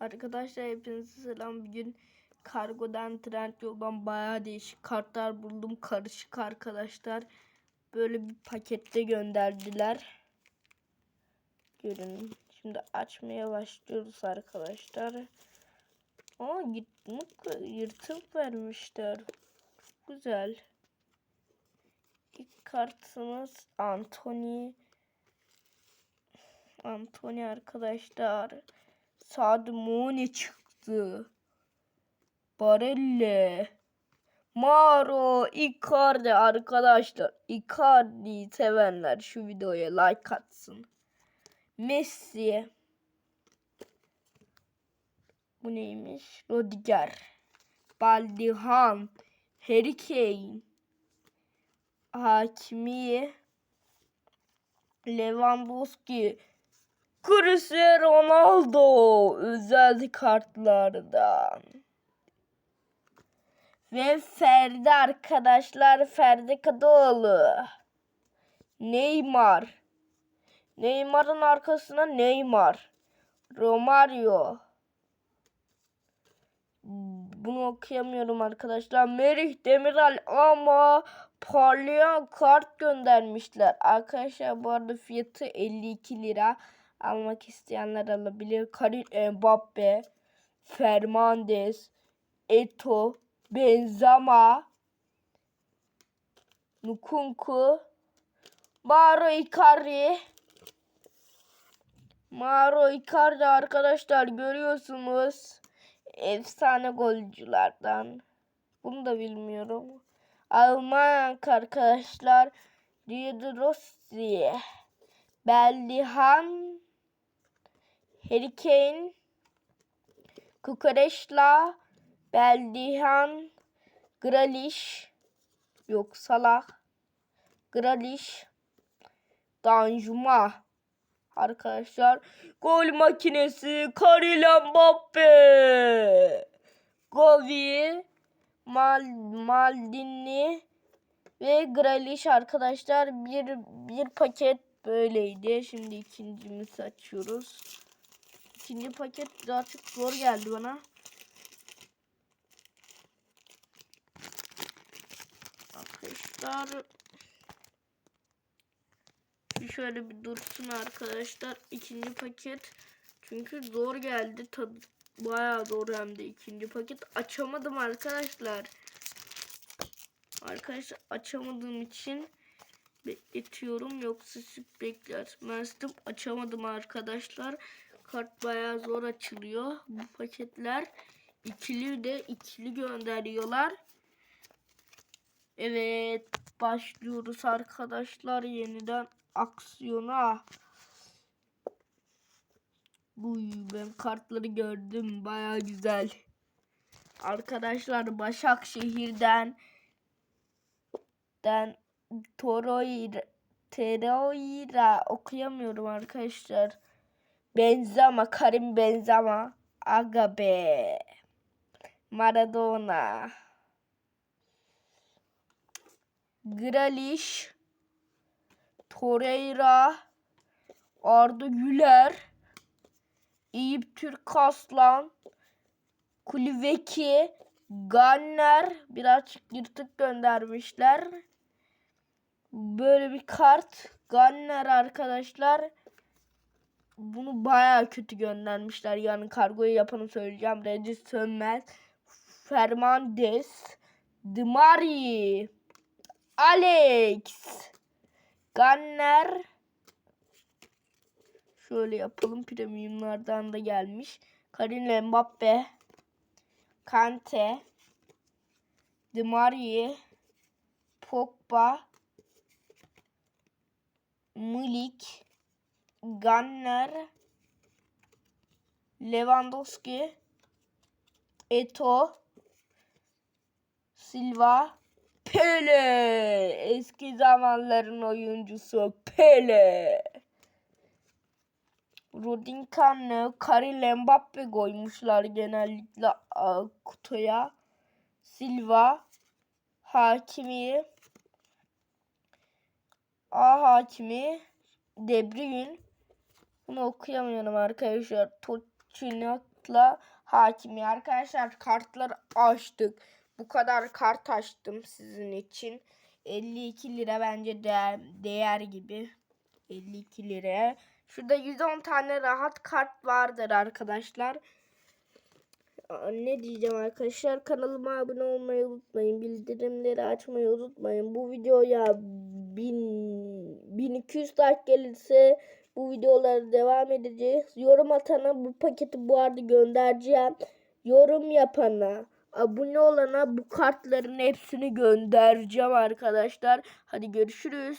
Arkadaşlar hepinize selam. Bugün kargodan trend yoldan bayağı değişik kartlar buldum. Karışık arkadaşlar. Böyle bir pakette gönderdiler. Görün. Şimdi açmaya başlıyoruz arkadaşlar. Aa yırtmak, yırtıp vermişler. Güzel. İlk kartımız Anthony. Anthony arkadaşlar. Sadmone çıktı. Barelle. Maro, Icardi arkadaşlar. Icardi'yi sevenler şu videoya like atsın. Messi. Bu neymiş? Rodiger. Baldihan. Harry Kane. Hakimi. Lewandowski. Cristiano Ronaldo özel kartlardan. Ve Ferdi arkadaşlar Ferdi Kadıoğlu. Neymar. Neymar'ın arkasına Neymar. Romario. Bunu okuyamıyorum arkadaşlar. Merih Demiral ama parlayan kart göndermişler. Arkadaşlar bu arada fiyatı 52 lira. Almak isteyenler alabilir. Karim Mbappe, Fernandes, Eto, Benzema, Nukunku, Mauro Icardi. Mauro Icardi arkadaşlar görüyorsunuz. Efsane golcülerden. Bunu da bilmiyorum. Alman arkadaşlar. Rio Rossi. Bellihan. Harry Kane. Kukareşla. Beldihan. Gralish. Yok Salah. Gralish. Danjuma. Arkadaşlar gol makinesi Karim Mbappe. Govi, Mal, Maldini ve Gralish arkadaşlar bir bir paket böyleydi. Şimdi ikincimizi açıyoruz. İkinci paket birazcık zor geldi bana. Arkadaşlar bir şöyle bir dursun arkadaşlar. ikinci paket çünkü zor geldi. Tadı bayağı zor hem de ikinci paket. Açamadım arkadaşlar. Arkadaşlar açamadığım için bekletiyorum. Yoksa siz bekletmezdim. Açamadım arkadaşlar. Kart bayağı zor açılıyor. Bu paketler ikili de ikili gönderiyorlar. Evet başlıyoruz arkadaşlar yeniden aksiyona. Uy ben kartları gördüm baya güzel. Arkadaşlar Başakşehir'den den Toroira Teroira okuyamıyorum arkadaşlar. Benzema, Karim Benzema, Agabe, Maradona, Gralish, Torreira, Arda Güler, Eyüp Türk Aslan, Kulüveki, Ganner birazcık yırtık göndermişler. Böyle bir kart. Ganner arkadaşlar. Bunu baya kötü göndermişler. Yani kargoyu yapanı söyleyeceğim. Regis Sönmez. Fernandes. Dimari. Alex. Ganner. Şöyle yapalım. Premiumlardan da gelmiş. Karim Mbappe. Kante. Dimari. Pogba. Milik. Ganner. Lewandowski. Eto. Silva. Pele. Eski zamanların oyuncusu Pele. Rodinkan'ı Karim Mbappe koymuşlar genellikle kutuya. Silva. Hakimi. A Hakimi. De Bruyne. Bunu okuyamıyorum arkadaşlar. Tocinato kartla hakimi. Arkadaşlar kartları açtık. Bu kadar kart açtım sizin için. 52 lira bence değer, değer gibi. 52 liraya. Şurada 110 tane rahat kart vardır arkadaşlar. Ne diyeceğim arkadaşlar kanalıma abone olmayı unutmayın. Bildirimleri açmayı unutmayın. Bu videoya 1000 1200 like gelirse bu videoları devam edeceğiz. Yorum atana bu paketi bu arada göndereceğim. Yorum yapana, abone olana bu kartların hepsini göndereceğim arkadaşlar. Hadi görüşürüz.